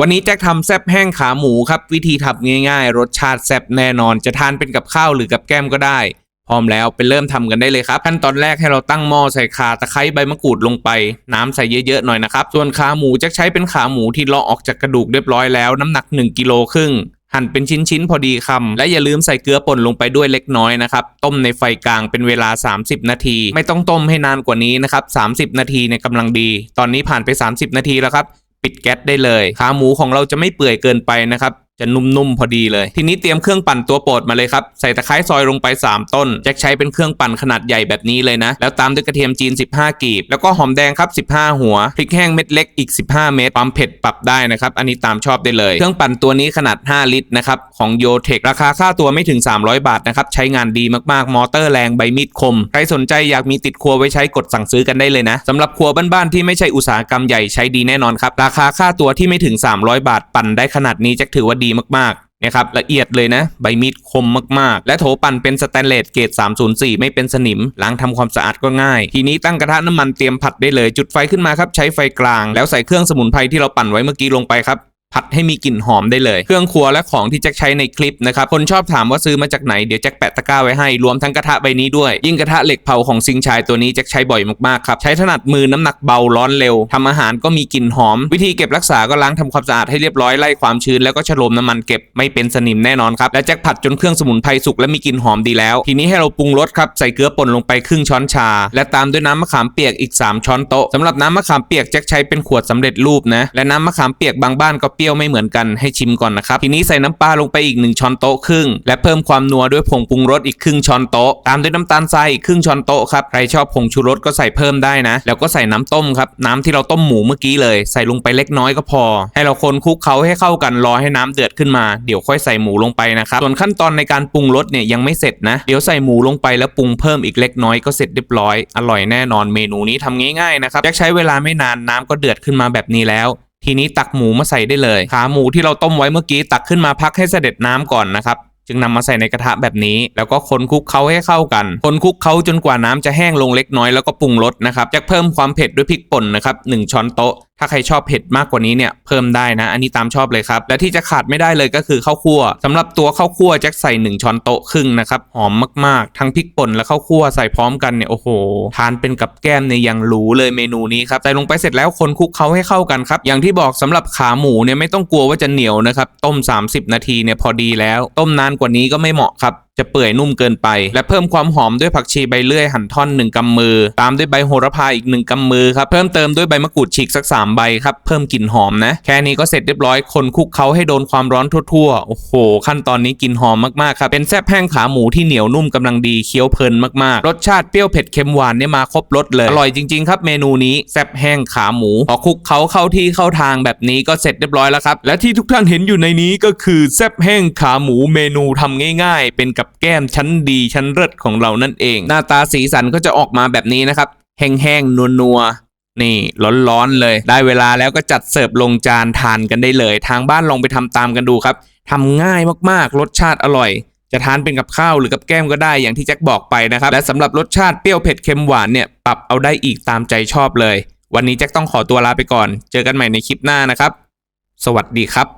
วันนี้แจ็คทำแซบแห้งขาหมูครับ วิธีทำง่ายๆ รสชาติแซบแน่นอน จะทานเป็นกับข้าวหรือกับแก้มก็ได้ พร้อมแล้วไปเริ่มทำกันได้เลยครับขั้นตอนแรกให้เราตั้งหม้อใส่ขาตะไคร้ใบมะกรูดลงไป น้ำใส่เยอะๆหน่อยนะครับ ส่วนขาหมูแจ็คใช้เป็นขาหมูที่เลาะออกจากกระดูกเรียบร้อยแล้วน้ำหนัก 1กิโลครึ่งหั่นเป็นชิ้นๆพอดีคำและอย่าลืมใส่เกลือป่นลงไปด้วยเล็กน้อยนะครับ ต้มในไฟกลางเป็นเวลา 30 นาที ไม่ต้องต้มให้นานกว่านี้นะครับ 30 นาทีเนี่ยกำลังดี ตอนนี้ผ่านไป 30 นาทีแล้วครับ ปิดแก๊สได้เลย ขาหมูของเราจะไม่เปื่อยเกินไปนะครับ จะนุ่มๆพอดีเลย ทีนี้เตรียมเครื่องปั่นตัวโปรดมาเลยครับ ใส่ตะไคร้ซอยลงไป 3 ต้นแจ็คใช้เป็นเครื่องปั่นขนาดใหญ่แบบนี้เลยนะ แล้วตามด้วยกระเทียมจีน 15 กีบ แล้วก็หอมแดงครับ 15 หัว พริกแห้งเม็ดเล็กอีก 15 เม็ดความเผ็ดปรับได้นะครับ อันนี้ตามชอบได้เลย เครื่องปั่นตัวนี้ขนาด 5 ลิตรนะครับของโยเทคราคาค่าตัวไม่ถึง 300 บาทนะครับใช้งานดีมากๆ มอเตอร์แรงใบมีดคมใครสนใจอยากมีติดครัวไว้ใช้กดสั่งซื้อกันได้เลยนะสำหรับครัวบ้านๆที่ไม่ใช่อุตสาหกรรมใหญ่ใช้ดีแน่นอนครับราคาค่าตัวที่ไม่ถึง 300 บาทปั่นได้ขนาดนี้แจ็คถือว่าดีมากๆนะครับละเอียดเลยนะ ใบมีดคมมากๆ และโถปั่นเป็นสแตนเลสเกรด304 ไม่เป็นสนิม ล้างทำความสะอาดก็ง่าย ทีนี้ตั้งกระทะน้ำมันเตรียมผัดได้เลย จุดไฟขึ้นมาครับ ใช้ไฟกลาง แล้วใส่เครื่องสมุนไพรที่เราปั่นไว้เมื่อกี้ลงไปครับ ผัดให้มีกลิ่นหอมได้เลย เครื่องครัวและของที่แจ็คใช้ในคลิปนะครับ คนชอบถามว่าซื้อมาจากไหน เดี๋ยวแจ็คแปะตะกร้าไว้ให้ รวมทั้งกระทะใบนี้ด้วย ยิ่งกระทะเหล็กเผาของซิงชายตัวนี้แจ็คใช้บ่อยมากๆครับ ใช้ถนัดมือน้ำหนักเบาร้อนเร็วทำอาหารก็มีกลิ่นหอม วิธีเก็บรักษาก็ล้างทำความสะอาดให้เรียบร้อยไล่ความชื้นแล้วก็ฉโลมน้ำมันเก็บไม่เป็นสนิมแน่นอนครับและแจ็คผัดจนเครื่องสมุนไพรสุกและมีกลิ่นหอมดีแล้ว ทีนี้ให้เราปรุงรสครับใส่เกลือป่นลงไปครึ่งช้อนชา และตามด้วยน้ำมะขามเปียกอีก 3 ช้อนโต๊ะสำหรับน้ำมะขามเปียกแจ็คใช้เป็นขวดสำเร็จรูปนะและน้ำมะขามเปียกบางบ้านก็เปรี้ยวไม่เหมือนกันให้ชิมก่อนนะครับทีนี้ใส่น้ำปลาลงไปอีก 1 ช้อนโต๊ะครึ่ง และเพิ่มความนัวด้วยผงปรุงรสอีกครึ่งช้อนโต๊ะตามด้วยน้ำตาลทรายอีกครึ่งช้อนโต๊ะครับใครชอบผงชูรสก็ใส่เพิ่มได้นะ แล้วก็ใส่น้ำต้มครับน้ำที่เราต้มหมูเมื่อกี้เลย ใส่ลงไปเล็กน้อยก็พอ ให้เราคนคลุกเคล้าให้เข้ากันรอให้น้ำเดือดขึ้นมาเดี๋ยวค่อยใส่หมูลงไปนะครับส่วนขั้นตอนในการปรุงรสเนี่ยยังไม่เสร็จนะเดี๋ยวใส่หมูลงไปแล้วปรุงเพิ่มอีกเล็กน้อยก็เสร็จเรียบร้อย อร่อยแน่นอนเมนูนี้ทำง่ายๆนะครับยกใช้เวลาไม่นานน้ำก็เดือดขึ้นมาแบบนี้แล้ว ทีนี้ตักหมูมาใส่ได้เลย ขาหมูที่เราต้มไว้เมื่อกี้ตักขึ้นมาพักให้เสด็จน้ำก่อนนะครับจึงนำมาใส่ในกระทะแบบนี้ แล้วก็คนคลุกเขาให้เข้ากัน คนคลุกเขาจนกว่าน้ำจะแห้งลงเล็กน้อยแล้วก็ปรุงรสนะครับจะเพิ่มความเผ็ดด้วยพริกป่นนะครับหนึ่งช้อนโต๊ะ ถ้าใครชอบเผ็ดมากกว่านี้เนี่ยเพิ่มได้นะ อันนี้ตามชอบเลยครับ และที่จะขาดไม่ได้เลยก็คือข้าวคั่วสำหรับตัวข้าวคั่วแจ็คใส่ 1 ช้อนโต๊ะครึ่งนะครับหอมมากๆ ทั้งพริกป่นและข้าวคั่วใส่พร้อมกันเนี่ยโอ้โห ทานเป็นกับแก้มเนี่ยยังหรูเลยเมนูนี้ครับใส่ลงไปเสร็จแล้วคนคลุกเคล้าให้เข้ากันครับอย่างที่บอกสำหรับขาหมูเนี่ยไม่ต้องกลัวว่าจะเหนียวนะครับต้ม 30 นาทีเนี่ยพอดีแล้ว ต้มนานกว่านี้ก็ไม่เหมาะครับ จะเปื่อยนุ่มเกินไป และเพิ่มความหอมด้วยผักชีใบเลื่อยหั่นท่อน 1กำมือ ตามด้วยใบโหระพาอีก 1กำมือครับ เพิ่มเติมด้วยใบมะกรูดฉีกสัก 3 ใบครับ เพิ่มกลิ่นหอมนะ แค่นี้ก็เสร็จเรียบร้อยคนคลุกเคล้าให้โดนความร้อนทั่วๆ โอ้โห ขั้นตอนนี้กลิ่นหอมมากๆครับ เป็นแซ่บแห้งขาหมูที่เหนียวนุ่มกำลังดีเคี้ยวเพลินมากๆ รสชาติเปรี้ยวเผ็ดเค็มหวานเนี่ยมาครบรสเลย อร่อยจริงๆครับเมนูนี้แซ่บแห้งขาหมูพอคลุกเคล้าเข้าที่เข้าทางแบบนี้ก็เสร็จเรียบร้อยแล้วครับ และที่ทุกท่านเห็นอยู่ในนี้ก็คือแซ่บแห้งขาหมูเมนูทำง่าย ๆ เป็นกับแก้มชั้นดีชั้นเลิศของเรานั่นเอง หน้าตาสีสันก็จะออกมาแบบนี้นะครับ แห้งๆนัวๆนี่ร้อนๆเลย ได้เวลาแล้วก็จัดเสิร์ฟลงจานทานกันได้เลย ทางบ้านลองไปทำตามกันดูครับทำง่ายมากๆ รสชาติอร่อยจะทานเป็นกับข้าวหรือกับแก้มก็ได้อย่างที่แจ็คบอกไปนะครับ และสำหรับรสชาติเปรี้ยวเผ็ดเค็มหวานเนี่ยปรับเอาได้อีกตามใจชอบเลย วันนี้แจ็คต้องขอตัวลาไปก่อน เจอกันใหม่ในคลิปหน้านะครับ สวัสดีครับ